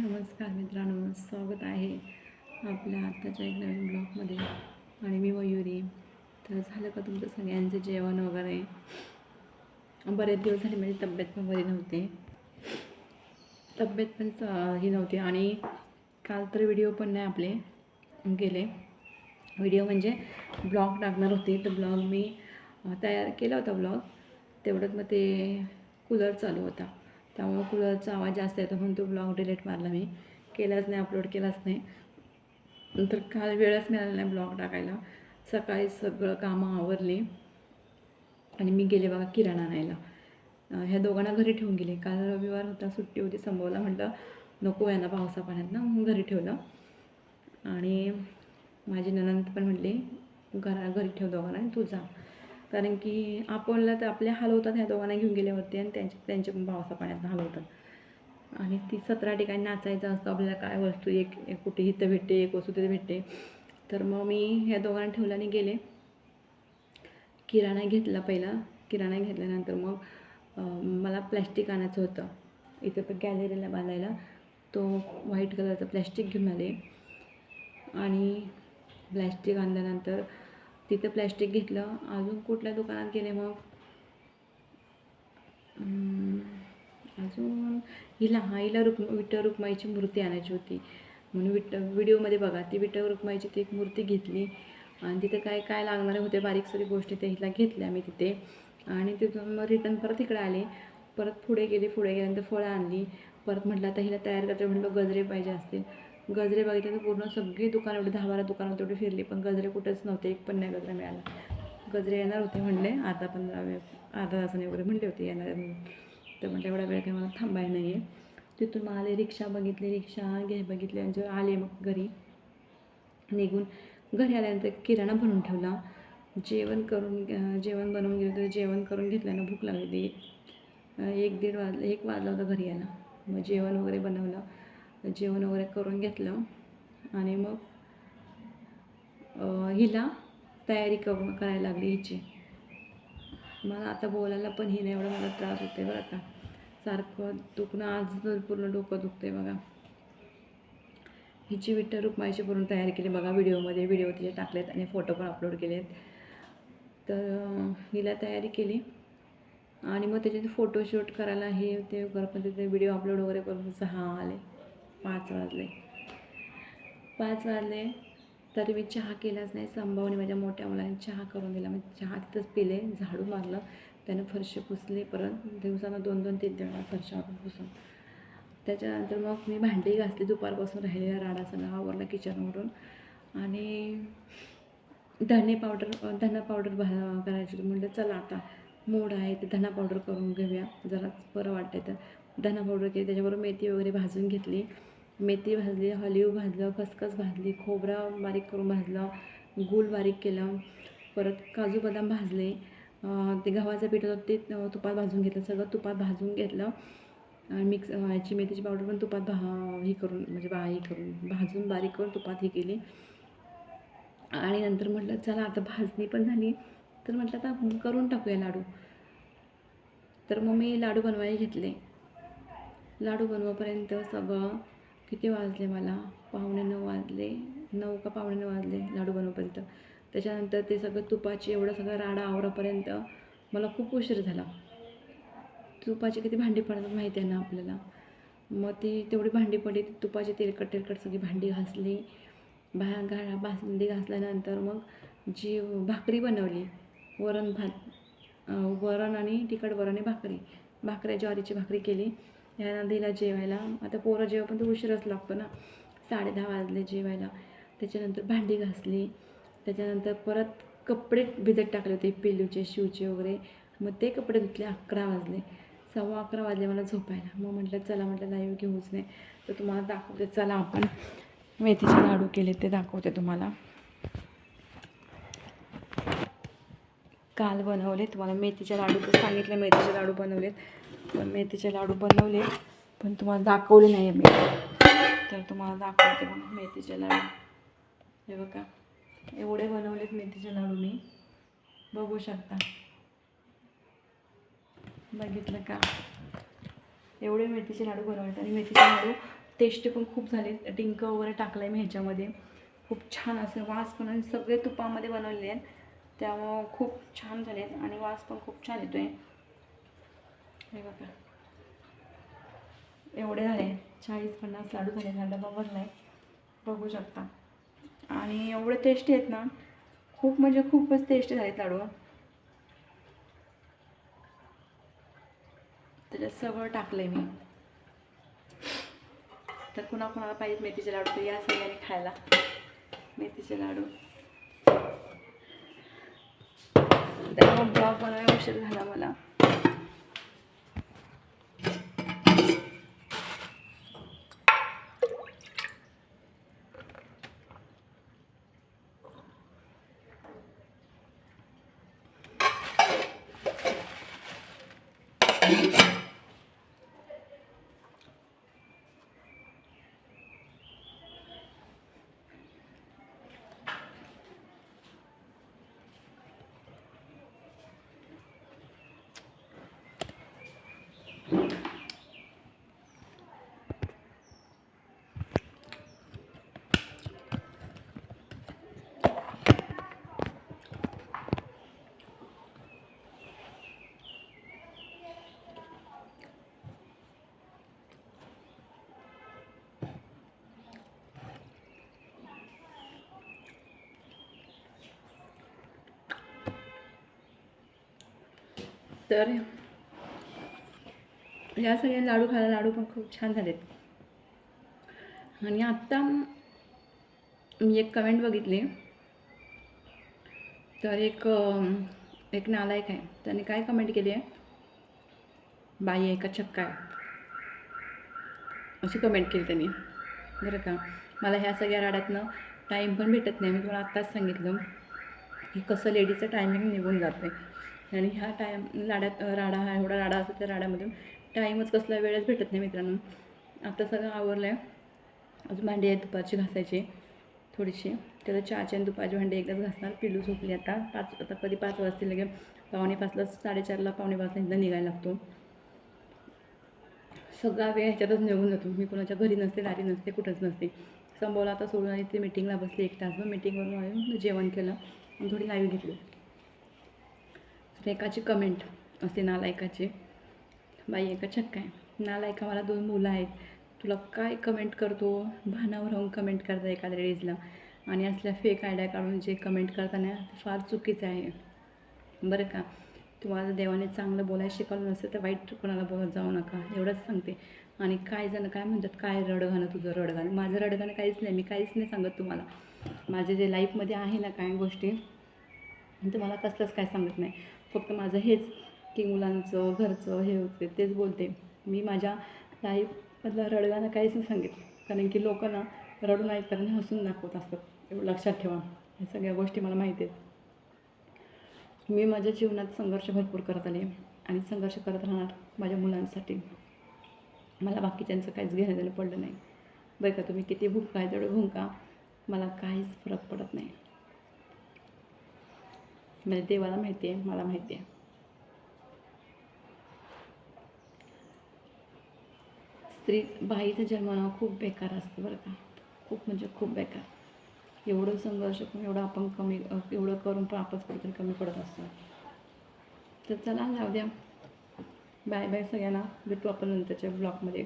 नमस्कार मित्रांनो स्वागत आहे आपल्या आत्ताच्या एक नवीन ब्लॉगमध्ये. आणि मी मयुरी. तर झालं का तुमचं सगळ्यांचं जेवण वगैरे? बरेच दिवस झाले माझी तब्येत पण बरी नव्हती. तब्येत पण ही नव्हती आणि काल तर व्हिडिओ पण नाही आपले गेले. व्हिडिओ म्हणजे ब्लॉग टाकणार होते. तर ब्लॉग मी तयार केला होता ब्लॉग. तेवढ्यात मग ते कूलर चालू होता. त्यामुळे कूलरचा आवाज जास्त येतो म्हणून तो ब्लॉग डिलीट मारला मी. केलाच नाही अपलोड केलाच नाही. नंतर काल वेळच मिळाला नाही ब्लॉग टाकायला. सकाळी सगळं कामं आवरली. आणि मी गेले बघा किराणा आणायला. ह्या दोघांना घरी ठेवून गेले. काल रविवार होता सुट्टी होती संभवला म्हटलं नको यांना पावसा पाण्यात ना म्हणून घरी ठेवलं. आणि माझी ननंद पण म्हटली घरा घरी ठेव दोघांना आणि तू जा. कारण की आपणला तर आपल्या हलवतात ह्या दोघांना घेऊन गेले होते आणि त्यांच्या त्यांच्या पण पावसा पाण्यात हलवतात. आणि ती सतरा ठिकाणी नाचायचं असतं आपल्याला काय वस्तू एक कुठे इथं भेटते एक वस्तू तिथे भेटते. तर मग मी ह्या दोघांना ठेवलं आणि गेले. किराणा घेतला पहिला. किराणा घेतल्यानंतर मग मला प्लॅस्टिक आणायचं होतं. इथं पण गॅलरीला बांधायला. तो व्हाईट कलरचं प्लॅस्टिक घेऊन आले. आणि प्लॅस्टिक आणल्यानंतर तिथं प्लॅस्टिक घेतलं. अजून कुठल्या दुकानात गेले मग? अजून हिला हा हिला रुक्म विठ्ठल रुक्माईची मूर्ती आणायची होती. म्हणून विठ्ठ व्हिडिओमध्ये बघा ती विठ्ठल रुक्माईची ती एक मूर्ती घेतली. आणि तिथे काय काय लागणारे होते बारीक सारी गोष्टी त्या हिला घेतल्या मी तिथे. आणि तिथून मग रिटर्न परत इकडे आले. परत पुढे गेले पुढे गेल्यानंतर फळं आणली. परत म्हटलं आता हिला तयार करते. म्हटलं गजरे पाहिजे असतील. गजरे बघितले तर पूर्ण सगळी दुकानं एवढी दहा बारा दुकानं तेवढी फिरली पण गजरे कुठेच नव्हते एक पण नाही गजरा मिळाला. गजरे येणार होते म्हणले अर्धा पंधरा वेळ अर्धा तासाने वगैरे म्हणले होते येणार तर म्हटलं एवढा वेळ काही मला थांबायला नाही आहे तिथून मग आले रिक्षा बघितली रिक्षा घे बघितली आणि जेव्हा आले मग घरी निघून घरी आल्यानंतर किराणा भरून ठेवला. जेवण करून जेवण बनवून गेलं तर जेवण करून घेतल्यानं भूक लागली. होती एक दीड वाजलं एक वाजला होता घरी यायला. मग जेवण वगैरे बनवलं. जेवण वगैरे करून घेतलं. आणि मग हिला तयारी करून करायला लागली हिची. मला आता बोलायला पण ही नाही एवढा मला त्रास होते बरं का. सारखं दुखणं आज पूर्ण डोकं दुखते बघा. हिची विठ्ठल रुक्माईची पूर्ण तयारी केली बघा व्हिडिओमध्ये. व्हिडिओ तिचे टाकलेत आणि फोटो पण अपलोड केलेत. तर हिला तयारी केली. आणि मग त्याच्यात फोटोशूट करायला हे ते करत ते व्हिडिओ अपलोड वगैरे करून सहा आले. पाच वाजले. पाच वाजले तरी मी चहा केलाच नाही. संभावने माझ्या मोठ्या मुलाने चहा करून दिला. मी चहा तिथंच पिले झाडू मारलं. त्यानं फरशी पुसली परत. दिवसानं दोन दोन तीन तीन वेळा फरशावर पुसून. त्याच्यानंतर मग मी भांडी घासली. दुपारपासून राहिलेला राडा सगळा आवरला किचनवरून आणि धने पावडर धना पावडर भा करायची म्हणलं म्हटलं चला आता मोड आहे तर धना पावडर करून घेऊया. जरा बरं वाटतंय तर. धना पावडर केली. त्याच्याबरोबर मेथी वगैरे भाजून घेतली. मेथी भाजली ऑलिव्ह भाजलं खसखस भाजली खोबरं बारीक करून भाजलं गूळ बारीक केलं परत काजू बदाम भाजले. ते गव्हाचं पीठ होतं ते तुपात भाजून घेतलं. सगळं तुपात भाजून घेतलं. आणि मिक्स ह्याची मेथीची पावडर पण तुपात भा ही करून म्हणजे बा ही करून भाजून बारीक करून तुपात ही केली. आणि नंतर म्हटलं चला आता भाजणी पण झाली. तर म्हटलं आता करून टाकूया लाडू. तर मग मी लाडू बनवायला घेतले. लाडू बनवापर्यंत सगळं किती वाजले मला? पावणे नऊ वाजले. नऊ का पावणे नऊ वाजले? लाडू बनवपर्यंत. त्याच्यानंतर ते सगळं तुपाची एवढं सगळं राडा आवरापर्यंत मला खूप उशीर झाला. तुपाची किती भांडी पडतात माहिती आहे ना आपल्याला? मग ती तेवढी भांडी पडली तुपाची तेलकट तेलकट सगळी भांडी घासली. भा घा भांडी घासल्यानंतर मग जी भाकरी बनवली वरण भात वरण आणि तिखट वरण आणि भाकरी. भाकऱ्या ज्वारीची भाकरी केली. याला दिला जेवायला. आता पोरं जेव्हा पण तो उशीरच लागतो ना. साडे दहा वाजले जेवायला. त्याच्यानंतर भांडी घासली. त्याच्यानंतर परत कपडे भिजत टाकले होते पेलूचे शिवचे वगैरे. मग ते कपडे धुतले अकरा वाजले. सव्वा अकरा वाजले मला झोपायला. मग म्हटलं चला म्हटलं लाईव्ह घेऊच नाही. तर तुम्हाला दाखवते. चला आपण मेथीचे लाडू केले ते दाखवते तुम्हाला. काल बनवले. तुम्हाला मेथीचे लाडू सांगितलं सांगितले मेथीचे लाडू बनवलेत. पण मेथीचे लाडू बनवले पण तुम्हाला दाखवले नाही मी. तर तुम्हाला दाखवते मग मेथीचे लाडू. हे बघा एवढे बनवलेत मेथीचे लाडू मी. बघू शकता. बघितलं का? एवढे मेथीचे लाडू बनवलेत आणि मेथीचे लाडू टेस्टी पण खूप झाले. डिंक वगैरे टाकलं आहे मी ह्याच्यामध्ये. खूप छान असं वास पण आणि सगळे तुपामध्ये बनवलेले आहेत. त्यामुळं खूप छान झाले आहेत आणि वास पण खूप छान येतो आहे हे बघा. एवढे झाले चाळीस पन्नास लाडू झाले. हा डबा आहे बघू शकता. आणि एवढे टेस्टी आहेत ना खूप म्हणजे खूपच टेस्टी झालेत लाडू त्याच्यात सगळं टाकलं आहे मी. तर कुणा कुणाला पाहिजे मेथीचे लाडू तर या सगळ्यांनी खायला. मेथीचे लाडू. त्यामुळे ब्लॉग बनवायला उशीर झाला मला. तर या सगळ्या लाडू खायला लाडू पण खूप छान झालेत. आणि आत्ता मी एक कमेंट बघितली. तर एक एक नालायक आहे. त्याने काय कमेंट केली आहे? बाई आहे का चक्का आहे? अशी कमेंट केली त्यांनी. बरं का? मला ह्या सगळ्या राड्यातनं टाईम पण भेटत नाही. मी तुम्हाला आत्ताच सांगितलं की कसं लेडीचं टायमिंग निघून जाते आणि ह्या टाईम लाड्यात राडा हा एवढा राडा असतो त्या राड्यामधून टाईमच कसला वेळच भेटत नाही मित्रांनो. आता सगळं आवरलं आहे अजून भांडी आहेत दुपारची घासायची. थोडीशी. त्याला चहाची आणि दुपारची भांडी एकदाच घासणार. पिलू झोपली आता. पाच आता कधी पाच वाजतील लगे पावणे पाचला साडेचारला पावणे पाचला एकदा निघायला लागतो. सगळा वेळ ह्याच्यातच निघून जातो. मी कोणाच्या घरी नसते दारी नसते कुठंच नसते. संभवला आता सोडून आली ते मिटिंगला बसली एक तास. मग मिटिंगवरून आले जेवण केलं आणि थोडी लाईव्ह घेतली. एकाची कमेंट असते नालायकाची. बाई एका छक्का आहे. नालायका मला दोन मुलं आहेत. तुला काय कमेंट करतो? भानावर राहून कमेंट करता एखाद्या लेडीजला आणि असल्या फेक आयडिया काढून जे कमेंट करताना ते फार चुकीचं आहे. बरं का? तुम्हाला देवाने चांगलं बोलायला शिकवलं नसेल तर वाईट कोणाला बोलत जाऊ नका. एवढंच सांगते. आणि काय जण काय म्हणतात काय रडगाणं तुझं रडगाणं माझं रडगाणं काहीच नाही. मी काहीच नाही सांगत तुम्हाला. माझे जे लाईफमध्ये आहे ना काय गोष्टी तुम्हाला कसलंच काय सांगत नाही. फक्त माझं हेच की मुलांचं घरचं हे होते तेच बोलते. मी माझ्या लाईफमधलं रडव्यानं काहीच नाही सांगितलं. कारण की लोक ना रडून ऐकतात आणि हसून दाखवत असतात. एवढं लक्षात ठेवा. या सगळ्या गोष्टी मला माहिती आहेत. मी माझ्या जीवनात संघर्ष भरपूर करत आले आणि संघर्ष करत राहणार माझ्या मुलांसाठी. मला बाकीच्यांचं काहीच घेणं देणं पडलं नाही. बरं का तुम्ही किती भूक काय तेवढं भुंका मला काहीच फरक पडत नाही. म्हणजे देवाला माहिती आहे मला माहिती आहे. स्त्री बाईचा जन्म खूप बेकार असतं बरं का. खूप म्हणजे खूप बेकार. एवढं संघर्ष करून एवढं आपण कमी एवढं करून पण आपणच कुठेतरी कमी पडत असतो. तर चला जाऊ द्या. बाय बाय सगळ्यांना. भेटू आपण नंतरच्या ब्लॉगमध्ये.